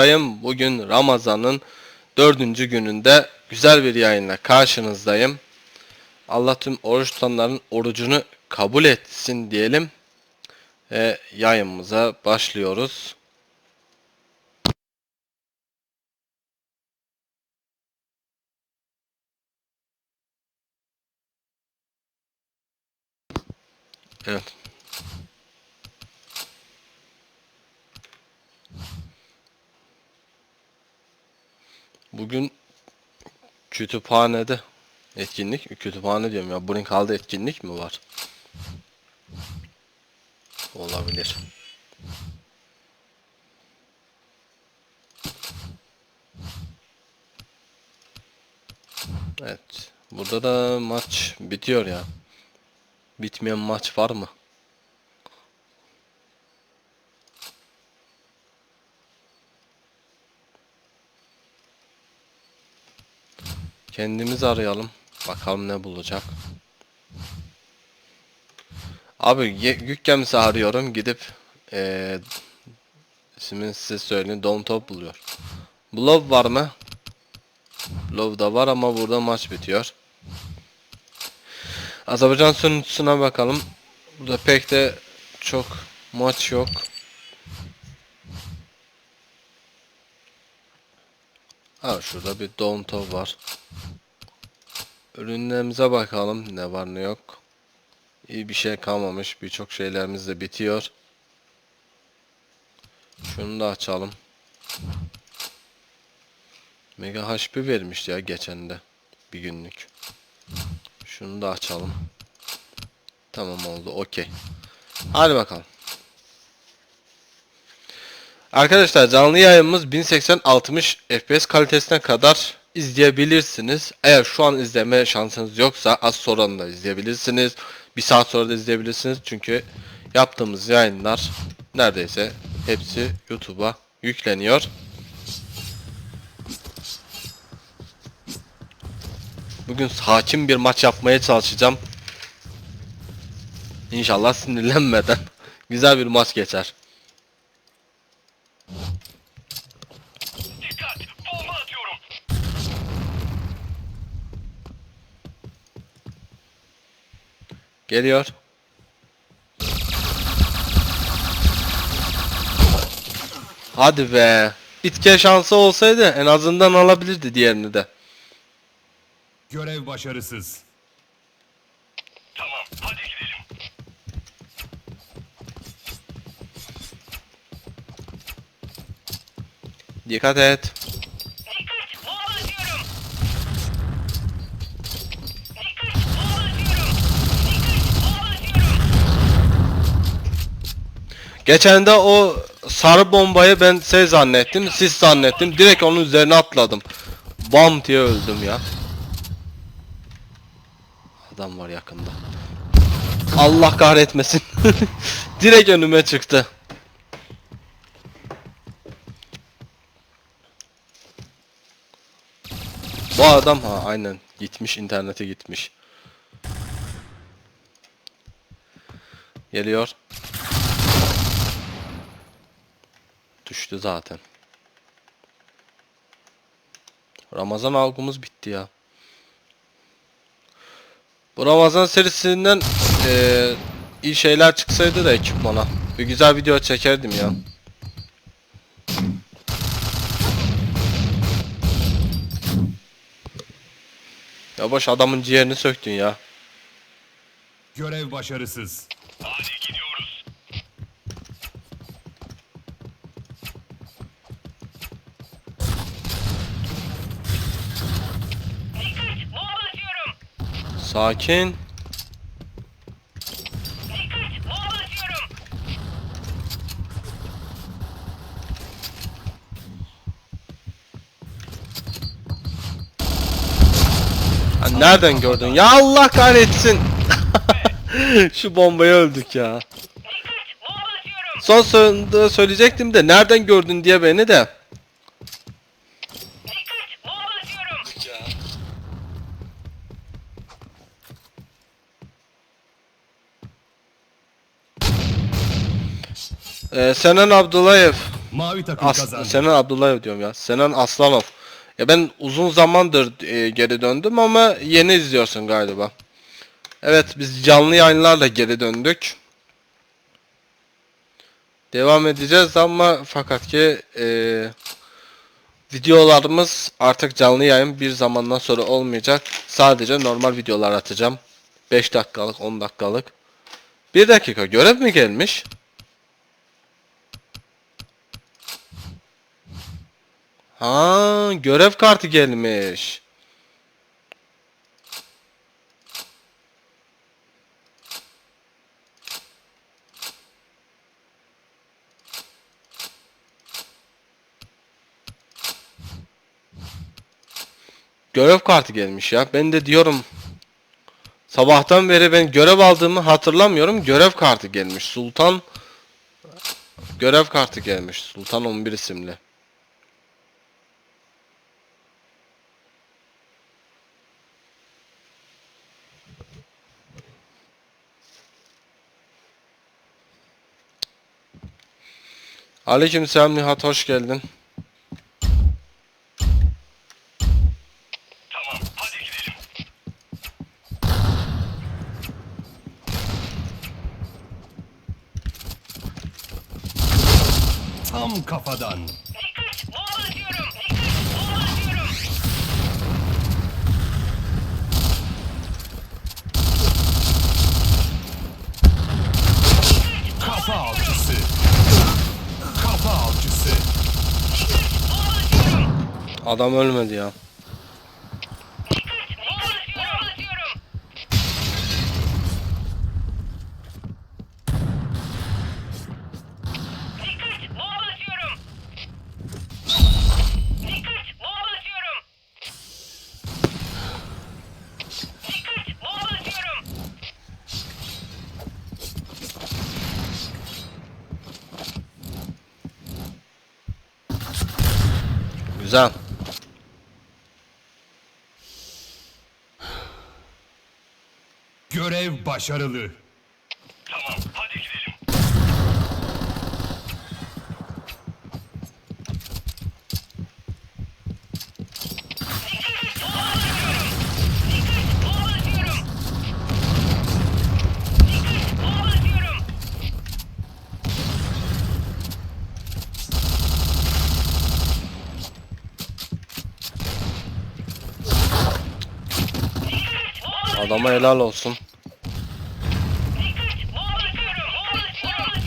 Dayım bugün Ramazan'ın dördüncü gününde güzel bir yayınla karşınızdayım. Allah tüm oruç tutanların orucunu kabul etsin diyelim. Ve yayınımıza başlıyoruz. Evet. Bugün kütüphanede etkinlik, kütüphane diyorum ya. Bunun kaldı etkinlik mi var? Olabilir. Evet. Burada da maç bitiyor ya. Bitmeyen maç var mı? Kendimiz arayalım. Bakalım ne bulacak. Abi yük gemisi arıyorum. Gidip eee ismini size söyleyeyim. Don top buluyor. Blow var mı? Blow da var ama burada maç bitiyor. Azerbaycan sunucusuna bakalım. Burada pek de çok maç yok. Ha şurada bir Don top var. Ürünlerimize bakalım ne var ne yok. İyi bir şey kalmamış. Birçok şeylerimiz de bitiyor. Şunu da açalım. Mega HP vermişti ya geçen de. Bir günlük. Şunu da açalım. Tamam oldu. Okey. Hadi bakalım. Arkadaşlar canlı yayınımız 1080 60 FPS kalitesine kadar izleyebilirsiniz. Eğer şu an izleme şansınız yoksa az sonra da izleyebilirsiniz. Bir saat sonra da izleyebilirsiniz. Çünkü yaptığımız yayınlar neredeyse hepsi YouTube'a yükleniyor. Bugün hakim bir maç yapmaya çalışacağım. İnşallah sinirlenmeden güzel bir maç geçer. Dikkat! Bomba atıyorum. Geliyor. Hadi be. Bitke şansı olsaydı en azından alabilirdi diğerini de. Görev başarısız. Tamam, hadi gidelim. Dikkat et. Geçen de o sarı bombayı ben şey zannettim, siz zannettim. Direkt onun üzerine atladım. Bam diye öldüm ya. Adam var yakında. Allah kahretmesin. Direkt önüme çıktı. Bu adam ha aynen gitmiş internete gitmiş. Geliyor. Düştü zaten. Ramazan algımız bitti ya. Bu Ramazan serisinden eee, iyi şeyler çıksaydı da ekipmana. Bir güzel video çekerdim ya. Ya boş adamın ciğerini söktün ya. Görev başarısız. Hadi gidiyoruz. Dikkat! Bomba atıyorum. Sakin. Nereden gördün? Ya Allah kahretsin. Şu bombayı öldük ya. Son sonunda söyleyecektim de nereden gördün diye beni de. Dikkat! Bomba atıyorum. Ee, Senen Abdullayev Mavi takım As kazandı. Senan Abdullayev diyorum ya. Senan Aslanov. Ya ben uzun zamandır e, geri döndüm ama yeni izliyorsun galiba. Evet biz canlı yayınlarla geri döndük. Devam edeceğiz ama fakat ki e, videolarımız artık canlı yayın bir zamandan sonra olmayacak. Sadece normal videolar atacağım. 5 dakikalık 10 dakikalık. 1 dakika görev mi gelmiş? Ha, görev kartı gelmiş. Görev kartı gelmiş ya. Ben de diyorum sabahtan beri ben görev aldığımı hatırlamıyorum. Görev kartı gelmiş. Sultan görev kartı gelmiş. Sultan 11 isimli. Aleykümselam Nihat hoş geldin. Adam ölmedi ya. Bomba atıyorum. atıyorum. Dikkat bomba atıyorum. Dikkat bomba atıyorum. Dikkat bomba atıyorum. Güzel. Görev başarılı. Tamam hadi gidelim. Adama helal olsun. Dikkat bomba atıyorum. Bomba atıyorum.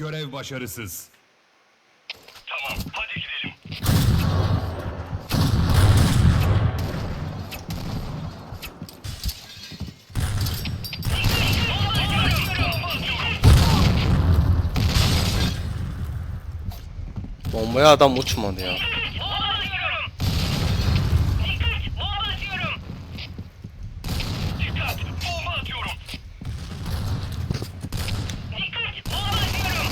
Görev başarısız. Tamam hadi gidelim. Bombaya adam uçmadı ya. Bomba atıyorum. Dikkat bomba atıyorum. Dikkat bomba atıyorum. Dikkat bomba atıyorum.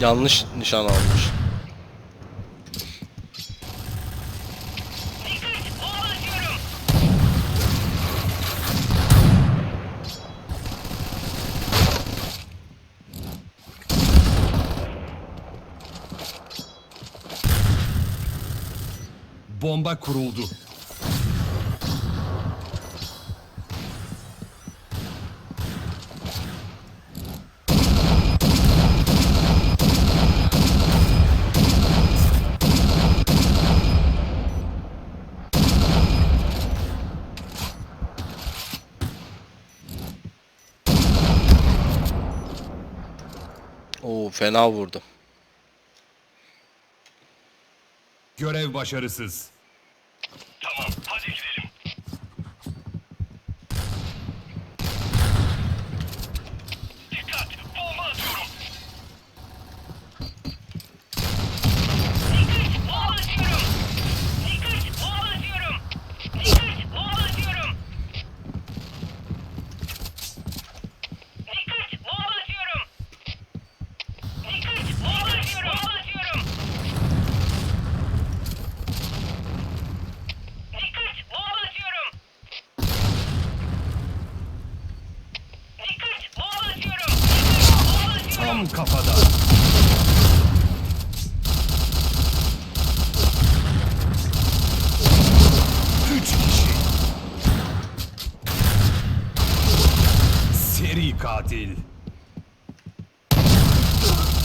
Yanlış nişan almış. Bomba kuruldu. Fena vurdum. Görev başarısız. Tamam, hadi gidelim. Dikkat, bomba atıyorum. Dikkat, bomba atıyorum. Dikkat, bomba atıyorum. Dikkat, bomba atıyorum. Dikkat, bomba atıyorum. Dikkat, bomba atıyorum. Bomba atıyorum. Dikkat! Bomba atıyorum! Dikkat! Bomba atıyorum! Dikkat! Bomba atıyorum! Tam kafada. Üç kişi. Seri katil.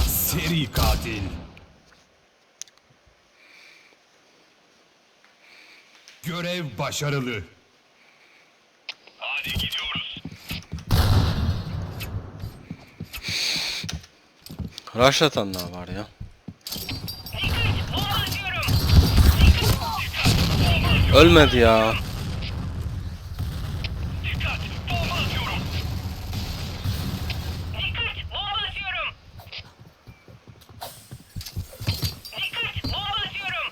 Seri katil. Görev başarılı. Hadi gidiyoruz. Rush atanlar var ya. Ölmedi ya. Dikkat! Bomba atıyorum! Dikkat! Bomba atıyorum! Dikkat! Bomba atıyorum! Dikkat! Bomba atıyorum!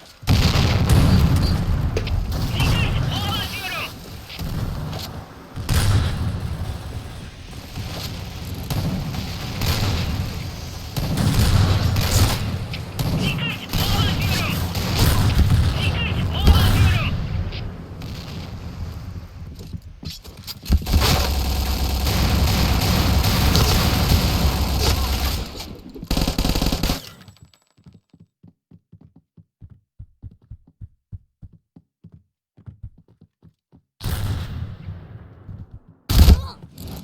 Dikkat! Bomba atıyorum! Dikkat! Bomba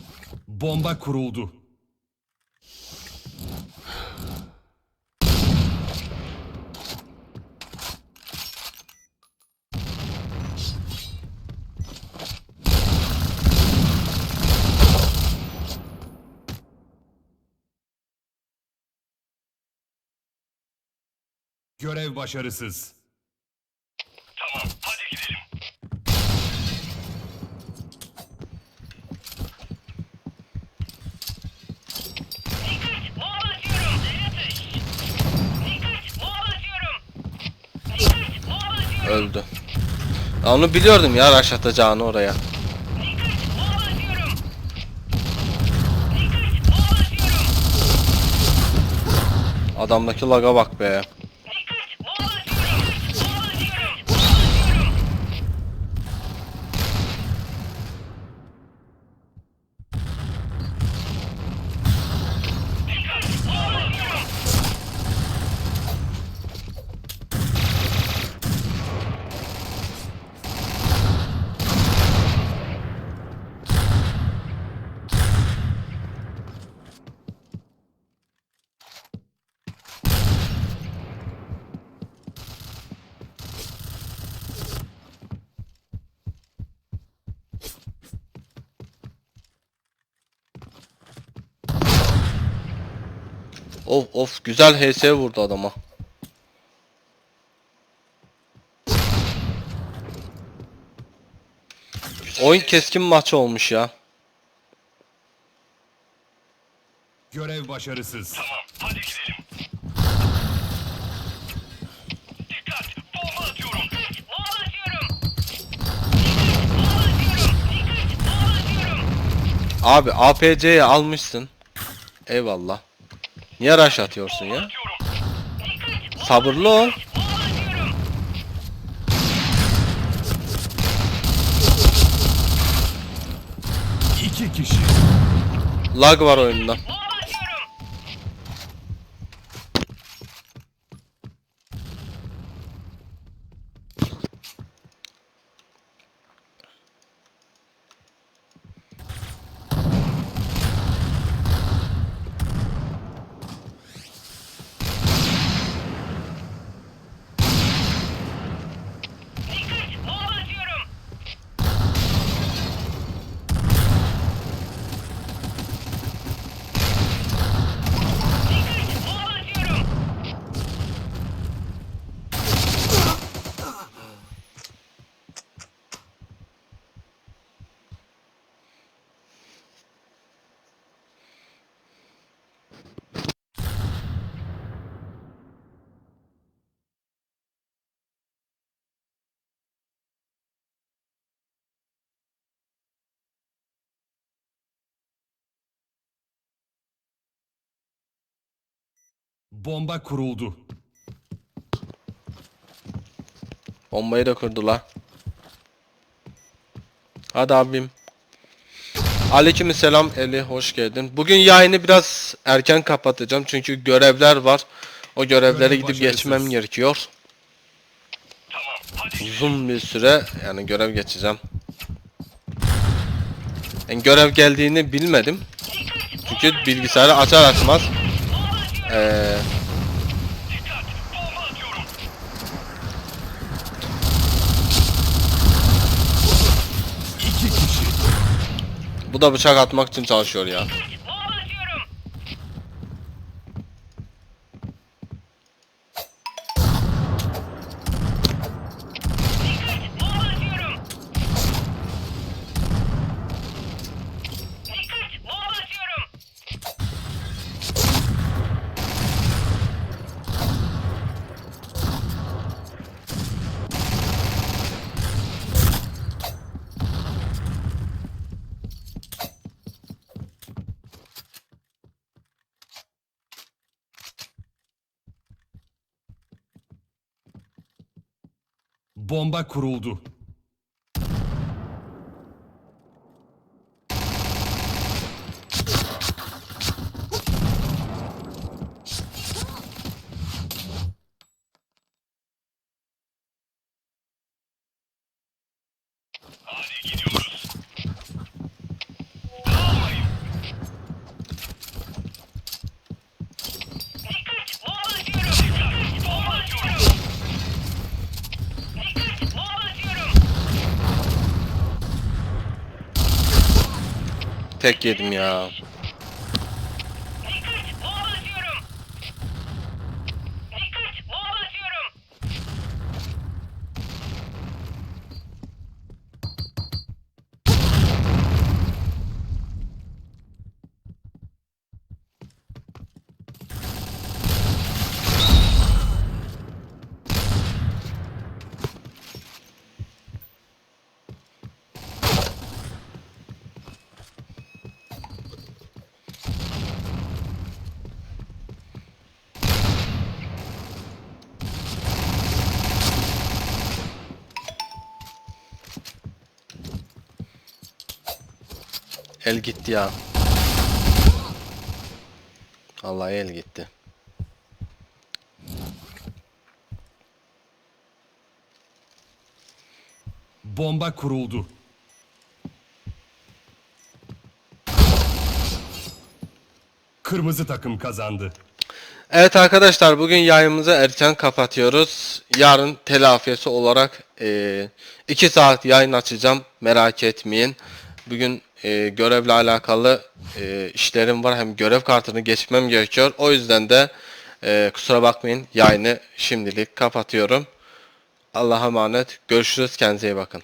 atıyorum! Bomba kuruldu. Görev başarısız. Tamam, hadi gidelim. Dikkat! Bomba atıyorum! Atış! Dikkat! Bomba atıyorum! Dikkat! Bomba atıyorum! Öldü. Onu biliyordum ya rush oraya. Adamdaki laga bak be. Dikkat! Bomba atıyorum! Bomba atıyorum! Bomba atıyorum! Dikkat! Bomba atıyorum! Of of güzel HS vurdu adama. Oyun keskin maç olmuş ya. Görev başarısız. Tamam, hadi gidelim. Dikkat! Bomba atıyorum! Dikkat! Bomba atıyorum! Dikkat! Bomba atıyorum! Dikkat! Bomba atıyorum! Abi APC'yi almışsın. Eyvallah. Niye rush atıyorsun ya? Sabırlı ol. İki kişi. Lag var oyunda. Bomba atıyorum! Dikkat! Bomba atıyorum! Bomba kuruldu. Bombayı da kurdular. Hadi abim. Aleykümselam Eli hoş geldin. Bugün yayını biraz erken kapatacağım çünkü görevler var. O görevlere Görev gidip geçmem gerekiyor. Uzun bir süre yani görev geçeceğim. Ben görev geldiğini bilmedim. Çünkü bilgisayarı açar açmaz kişi. bu da bıçak atmak için çalışıyor ya. Bomba atıyorum. Dikkat! Bomba atıyorum. Dikkat! Bomba atıyorum. Bomba kuruldu. Dikkat! Bomba atıyorum. Dikkat! Bomba atıyorum. Dikkat! Bomba atıyorum. Tek yedim ya. Dikkat! Bomba atıyorum. Dikkat! Bomba atıyorum. El gitti ya. Vallahi el gitti. Bomba kuruldu. Kırmızı takım kazandı. Evet arkadaşlar bugün yayınımızı erken kapatıyoruz. Yarın telafiyesi olarak 2 saat yayın açacağım. Merak etmeyin. Bugün e, görevle alakalı e, işlerim var. Hem görev kartını geçmem gerekiyor. O yüzden de e, kusura bakmayın yayını şimdilik kapatıyorum. Allah'a emanet. Görüşürüz. Kendinize iyi bakın.